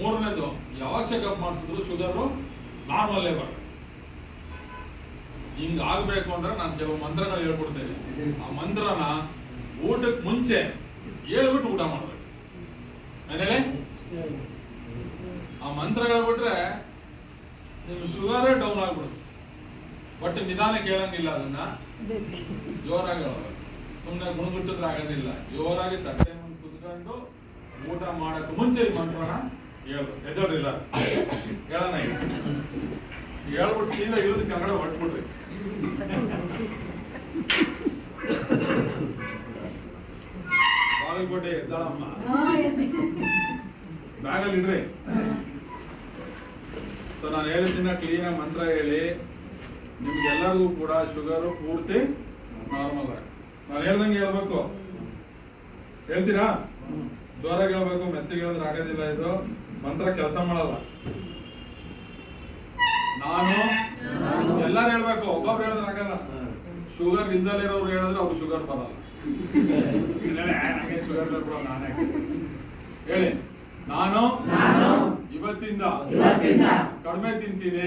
ಮೂರನೇದು, ಯಾವಾಗ ಚೆಕಪ್ ಮಾಡಿಸಿದ್ರು ಶುಗರು ನಾರ್ಮಲ್ಲೇ ಬರುತ್ತೆ ಹಿಂಗ್ ಆಗ್ಬೇಕು ಅಂದ್ರೆ ನಾನು ಕೆಲವು ಮಂತ್ರಗಳು ಹೇಳ್ಕೊಡ್ತೇನೆ. ಆ ಮಂತ್ರನ ಊಟಕ್ಕೆ ಮುಂಚೆ ಹೇಳ್ಬಿಟ್ಟು ಊಟ ಮಾಡ್ಬೇಕು. ಏನೇಳಿ ಆ ಮಂತ್ರ ಹೇಳ್ಬಿಟ್ರೆ ನಿಮ್ ಶುಗರೇ ಡೌನ್ ಆಗ್ಬಿಡುತ್ತೆ. ಬಟ್ ನಿಧಾನ ಕೇಳಂಗಿಲ್ಲ ಅದನ್ನ. ಜೋರಾಗಿ ಹೇಳಬೇಕು. ಸುಮ್ಮನೆ ಗುಣಗುಟ್ಟಿದ್ರೆ ಆಗೋದಿಲ್ಲ. ಜೋರಾಗಿ ತಟ್ಟೆ ಮುಂದೆ ಕುತ್ಕೊಂಡು ಊಟ ಮಾಡಕ್ ಮುಂಚೆ ಈ ಮಂತ್ರನ ಹೇಳ್ಬೇಕು ಎದ್ದೋಡ್ರಿಲ್ಲ ಹೇಳೋಣ ಈಗ. ಹೇಳ್ಬಿಟ್ಟು ಸೀದಾ ಇಳಿದು ಕನ್ನಡ ಹೊಟ್ಬಿಡ್ರಿ ಬಾಗಲಕೋಟೆ ಎದ್ದಾಳಮ್ಮ. ಬ್ಯಾಗಲ್ಲಿ ಇಡ್ರಿ ಸೊ ನಾನು ಹೇಳಿದ್ದಿನ ಕ್ಲೀನಾಗಿ ಮಂತ್ರ ಹೇಳಿ, ನಿಮ್ಗೆಲ್ಲರಿಗೂ ಕೂಡ ಶುಗರು ಪೂರ್ತಿ ನಾರ್ಮಲ್ ನಾನು ಹೇಳ್ದಂಗೆ ಹೇಳ್ಬೇಕು. ಹೇಳ್ತೀರಾ? ಜ್ವರ ಹೇಳ್ಬೇಕು, ಮೆತ್ತಗೆ ಹೇಳಿದ್ರೆ ಆಗೋದಿಲ್ಲ ಇದು. ಮಂತ್ರ ಕೆಲಸ ಮಾಡಲ್ಲ. ನಾನು ಎಲ್ಲಾರು ಹೇಳ್ಬೇಕು, ಒಬ್ಬೊಬ್ರು ಹೇಳಿದ್ರೆ ಆಗಲ್ಲ. ಶುಗರ್ ಇಲ್ದಲ್ಲಿ ಇರೋರು ಹೇಳಿದ್ರೆ ಅವ್ರು ಶುಗರ್ ಬರಲ್ಲ. ಶುಗರ್ ಬಿಡೋ ನಾನೇ ಹೇಳಿ, ನಾನು ಇವತ್ತಿಂದ ಕಡಿಮೆ ತಿಂತೀನಿ.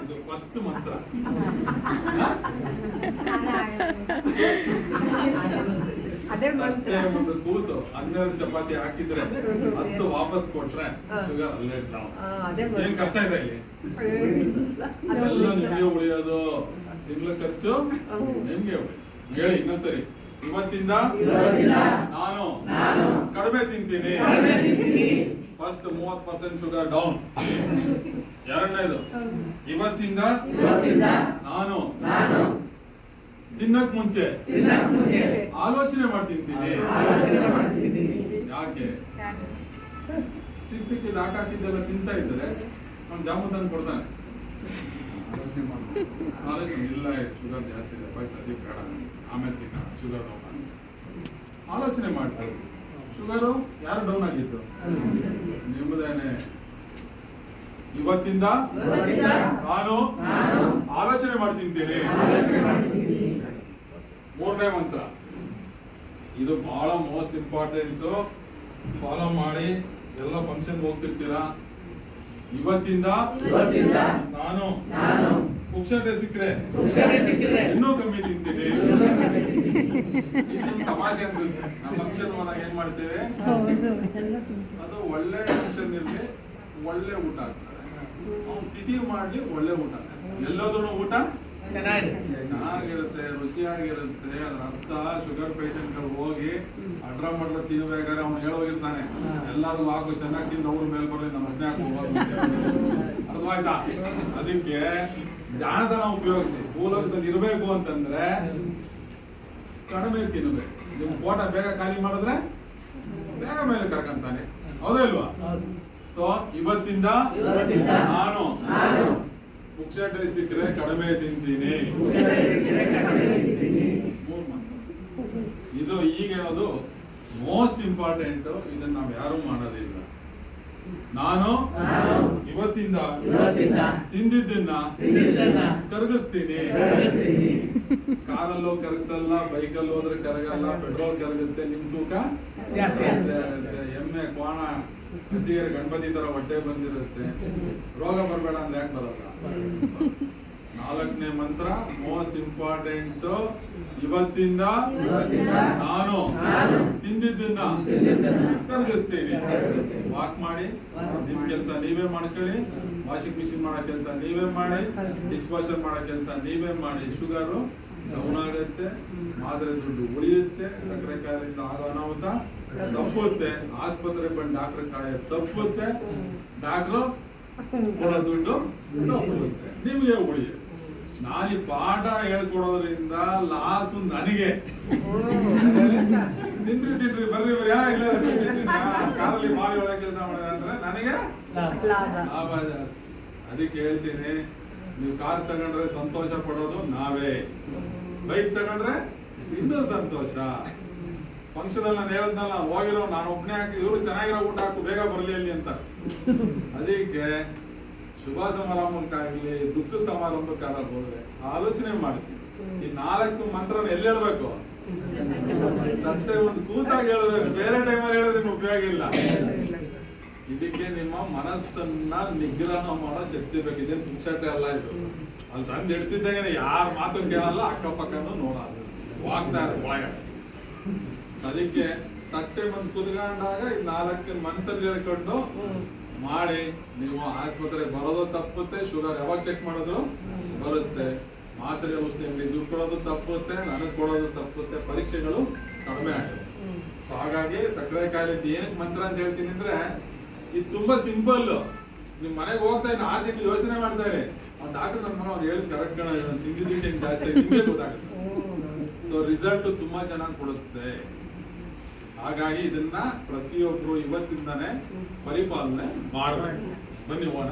ಅದು ಫಸ್ಟ್ ಮಂತ್ರ. ಮತ್ತೆ ಒಂದು ಕೂತು ಹನ್ನೆರಡು ಚಪಾತಿ ಹಾಕಿದ್ರೆ ಹತ್ತು ವಾಪಸ್ ಕೊಟ್ರೆ ಶುಗರ್ ಅಲ್ಲೇ ಡೌನ್ ಅದೇ ಏನ್ ಖರ್ಚ ಇದೆ ಇಲ್ಲಿ? ಎಲ್ಲ ನಿಮಗೆ ಉಳಿಯೋದು. ತಿಂಗಳ ಖರ್ಚು? ನಿಮ್ಗೆ ಉಳಿ. ಹೇಳಿ ಇನ್ನೊಂದ್ಸರಿ. ಇವತ್ತಿಂದ? ಇವತ್ತಿಂದ? ನಾನು. ನಾನು. ಕಡಿಮೆ ತಿಂತೀನಿ. ಕಡಿಮೆ ತಿಂತೀನಿ. ಫಸ್ಟ್ ಮೂವತ್ ಪರ್ಸೆಂಟ್ ಶುಗರ್ ಡೌನ್ ಎರಡನೇದು. ಇವತ್ತಿಂದ? ನಾನು. ತಿನ್ನಕ್ ಮುಂಚೆ. ತಿನ್ನಕ್ ಮುಂಚೆ. ಆಲೋಚನೆ ಮಾಡಿ ತಿಂತೀನಿ ಆಲೋಚನೆ ಮಾಡ್ತಿದ್ದೀನಿ ಯಾಕೆ? ಸಿಕ್ ಹಾಕಿದ್ದೆಲ್ಲ ತಿಂತಾ ಇದ್ರೆ ಅವ್ನು ಜಾಮೂನ್ ತಂದು ಕೊಡ್ತಾನೆ. ಆಲೋಚನೆ ಇಲ್ಲ ಶುಗರ್ ಜಾಸ್ತಿ ಇದೆ ಪಾಯಸ ಅದೇ ಬೇಡ ಆಮೇಲೆ ತಿನ್ನ ಶುಗರ್ ಡೌನ್ ಆಲೋಚನೆ ಮಾಡ್ತಾರೆ ಶುಗರು ಯಾರು ಡೌನ್ ಆಗಿತ್ತು ನಿಮ್ಮದೇನೆ. ಇವತ್ತಿಂದ ನಾನು ಆಲೋಚನೆ ಮಾಡಿ ತಿಂತೀನಿ ಆಲೋಚನೆ ಮಾಡ್ತಿದ್ದೀನಿ. ಮೂರನೇ ಮಂತ್ರ. ಇದು ಬಹಳ ಮೋಸ್ಟ್ ಇಂಪಾರ್ಟೆಂಟ್ ಫಾಲೋ ಮಾಡಿ ಎಲ್ಲ ಫಂಕ್ಷನ್ ಹೋಗ್ತಿರ್ತೀರಾ? ಇವತ್ತಿಂದ ನಾನು ಪುಕ್ಷಟೆ ಸಿಕ್ಕರೆ. ಇನ್ನೂ ಕಮ್ಮಿ ತಿಂತೀನಿ. ತಮಾಷೆ ಅನ್ಸುತ್ತೆ ನಮ್ಮ ಫಂಕ್ಷನ್ ಹೋದಾಗ ಏನ್ ಮಾಡ್ತೇವೆ? ಅದು ಒಳ್ಳೆ ಫಂಕ್ಷನ್ ಇರ್ಲಿ ಒಳ್ಳೆ ಊಟ ಆಗ್ತಾರೆ ಅವ್ನು ತಿಥಿ ಮಾಡ್ಲಿ ಒಳ್ಳೆ ಊಟ. ಎಲ್ಲೋದ್ರೂ ಊಟ? ಚೆನ್ನಾಗಿರುತ್ತೆ. ರುಚಿಯಾಗಿರುತ್ತೆ ಅದ್ರ ಅರ್ಥ ಶುಗರ್ ಪೇಷಂಟ್ ಹೋಗಿ ಅಡ್ರ ಮಡ್ರ ತಿನ್ಬೇಕಾದ್ರೆ ಅವ್ನು ಹೇಳೋಗಿರ್ತಾನೆ. ಎಲ್ಲಾರು ಹಾಕು ಚೆನ್ನಾಗಿ ತಿಂದು ಅವ್ರ ಮೇಲೆ ಬರಲಿ ನಮ್ಮ ಅಜ್ಞೆ ಅರ್ಥವಾಯ್ತಾ? ಅದಕ್ಕೆ ಜಾಣತನ ಉಪಯೋಗಿಸಿ. ಮೂಲಕದಲ್ಲಿ ಇರಬೇಕು ಅಂತಂದ್ರೆ ಕಡಿಮೆ ತಿನ್ಬೇಕು. ನಿಮ್ ಕೋಟ ಬೇಗ ಖಾಲಿ ಮಾಡಿದ್ರೆ ಬೇಗ ಮೇಲೆ ಕರ್ಕೊಂತಾನೆ. ಹೌದಾ ಇಲ್ವಾ? ಸೊ ಇವತ್ತಿಂದ ನಾನು ಪುಕ್ಷಟೆ ಸಿಕ್ಕರೆ ಕಡಿಮೆ ತಿಂತೀನಿ. ಇದು ಈಗ ಹೇಳೋದು ಮೋಸ್ಟ್ ಇಂಪಾರ್ಟೆಂಟ್ ಇದನ್ನ ನಾವು ಯಾರು ಮಾಡೋದಿಲ್ಲ ನಾನು ಇವತ್ತಿಂದ ತಿಂದಿದ್ದನ್ನ ಕರಗಿಸ್ತೀನಿ. ಕಾರಲ್ಲೋ ಕರಗಿಸಲ್ಲ ಬೈಕಲ್ಲಿ ಹೋದ್ರೆ ಕರಗಲ್ಲ ಪೆಟ್ರೋಲ್ ಕರಗುತ್ತೆ ನಿಮ್ ತೂಕ? ಜಾಸ್ತಿ ಜಾಸ್ತಿ ಆಗುತ್ತೆ ಎಮ್ಮೆ ಕೋಣ ಹಸಿಗೆರೆ ಗಣಪತಿ ತರ ಹೊಟ್ಟೆ ಬಂದಿರುತ್ತೆ. ರೋಗ ಬರಬೇಡ ಅಂದ್ರೆ ಯಾಕೆ ಬರಲ್ಲ? ನಾಲ್ಕನೇ ಮಂತ್ರ ಮೋಸ್ಟ್ ಇಂಪಾರ್ಟೆಂಟ್ ಇವತ್ತಿಂದ ನಾನು ನಾನು ತಿಂದಿದ್ದನ್ನ ತಿಂದಿದ್ದನ್ನ ಕರಗಿಸ್ತೀನಿ. ವಾಕ್ ಮಾಡಿ ನಿಮ್. ಕೆಲಸ ನೀವೇ ಮಾಡ್ಕೊಳ್ಳಿ. ವಾಷಿಂಗ್ ಮಿಷಿನ್ ಮಾಡೋ ಕೆಲಸ ನೀವೇ ಮಾಡಿ. ಡಿಶ್ ವಾಷರ್ ಮಾಡೋ ಕೆಲಸ ನೀವೇ ಮಾಡಿ. ಶುಗರು ಡೌನ್ ಆಗುತ್ತೆ ಮಾತ್ರೆ ದುಡ್ಡು ಉಳಿಯುತ್ತೆ ಸಕ್ಕರೆ ಕಾಯಿಲೆಯಿಂದ ಆಗೋ ಅನಾಹುತ ತಪ್ಪುತ್ತೆ. ಆಸ್ಪತ್ರೆ ಬಂದು ಡಾಕ್ಟರ್ ಕಾಯ ತಪ್ಪುತ್ತೆ. ಡಾಕ್ಟ್ರು ಕೊಡೋ ದುಡ್ಡು ತಪ್ಪುತ್ತೆ. ನಿಮಗೆ ಉಳಿಯುತ್ತೆ. ನಾನು ಈ ಪಾಠ ಹೇಳ್ಕೊಡೋದ್ರಿಂದ ಲಾಸ್ ನನಗೆ. ತಿನ್ರಿ ತಿನ್ರಿ ಬರ್ರಿ ಬರ್ರಿ. ಯಾ ಇಲ್ಲ. ಕಾರಲ್ಲಿ ಮಾಡಿ ಒಳಗೆ ಕೆಲಸ ಮಾಡಿದ್ರೆ ಅಂದ್ರೆ ನನಗೆ ಅದಕ್ಕೆ ಹೇಳ್ತೀನಿ ನೀವು ಕಾರ್ ತಗೊಂಡ್ರೆ ಸಂತೋಷ ಪಡೋದು ನಾವೇ. ಬೈಕ್ ತಗೊಂಡ್ರೆ ಇನ್ನೂ ಸಂತೋಷ. ಫಂಕ್ಷನ್ ನಾನು ಹೇಳದ್ನಲ್ಲ, ಹೋಗಿರೋ ನಾನು ಒಬ್ಬನೇ ಹಾಕಿ, ಇವರು ಚೆನ್ನಾಗಿರೋ ಊಟ ಹಾಕು, ಬೇಗ ಬರಲಿ ಅಲ್ಲಿ ಅಂತ. ಅದಕ್ಕೆ ಶುಭ ಸಮಾರಂಭಕ್ಕಾಗ್ಲಿ ದುಃಖ ಸಮಾರಂಭಕ್ಕಾಗ ಹೋದ್ರೆ ಆಲೋಚನೆ ಮಾಡ್ತೀನಿ. ಈ ನಾಲ್ಕು ಮಂತ್ರ ಎಲ್ಲಿ ಹೇಳ್ಬೇಕು? ಒಂದು ಕೂತಾಗಿ ಹೇಳ್ಬೇಕು. ಬೇರೆ ಟೈಮಲ್ಲಿ ಹೇಳಿದ್ರೆ ಉಪಯೋಗ ಇಲ್ಲ. ಇದಕ್ಕೆ ನಿಮ್ಮ ಮನಸ್ಸನ್ನ ನಿಗ್ರಹ ಮಾಡೋ ಶಕ್ತಿ ಬೇಕಿದೆ. ಪುಕ್ಷಟೆ ಅಲ್ಲ ಇದು. ಅಲ್ಲಿ ತಂದು ಇಡ್ತಿದ್ದಾಗ ಯಾರ ಮಾತು ಕೇಳಲ್ಲ ಅಕ್ಕಪಕ್ಕನೂ ನೋಡಲ್ಲ. ಹೋಗ್ತಾರೆ ಒಳಗಡೆ ಅದಕ್ಕೆ ತಟ್ಟೆ ಬಂದು ಕುದ್ಕೊಂಡಾಗ ಈ ನಾಲ್ಕು ಮನಸ್ಸಲ್ಲಿ ಹೇಳ್ಕೊಂಡು ಮಾಡಿ ನೀವು ಆಸ್ಪತ್ರೆಗೆ ಬರೋದು ತಪ್ಪುತ್ತೆ ಶುಗರ್ ಯಾವಾಗ ಚೆಕ್ ಮಾಡಿದ್ರು ಬರುತ್ತೆ. ಮಾತ್ರೆ ಔಷಧಿ ಅಂಗಡಿ ದುಡ್ಡು ಕೊಡೋದು ತಪ್ಪುತ್ತೆ ನನಗೆ ಕೊಡೋದು ತಪ್ಪುತ್ತೆ ಪರೀಕ್ಷೆಗಳು ಕಡಿಮೆ ಆಗುತ್ತೆ ಸೊ ಹಾಗಾಗಿ ಸಕ್ಕರೆ ಕಾಯಿಲೆ ಏನಕ್ಕೆ ಮಂತ್ರ ಅಂತ ಹೇಳ್ತೀನಿ ಅಂದ್ರೆ ಇದು ತುಂಬಾ ಸಿಂಪಲ್ ನಿಮ್ ಮನೆಗೆ ಹೋಗ್ತಾ ಇದ್ದ ಆರ್ಥಿಕ ಯೋಚನೆ ಮಾಡ್ತಾರೆ ಆ ಡಾಕ್ಟರ್ ನಮ್ಮ ಮಗ ಹೇಳಿದ್ ಕರೆಕ್ಟ್ ಕಣ ತಿಂಗಳು ಜಾಸ್ತಿ ನಿಮಗೆ ಗೊತ್ತಾಗುತ್ತೆ. ಸೊ ರಿಸಲ್ಟ್ ತುಂಬಾ ಚೆನ್ನಾಗಿ ಕೊಡುತ್ತೆ. ಹಾಗಾಗಿ ಇದನ್ನ ಪ್ರತಿಯೊಬ್ರು ಇವತ್ತಿಂದಾನೆ ಪರಿಪಾಲನೆ ಮಾಡಬೇಕು. ಬನ್ನಿ, ಹೋಗೋಣ.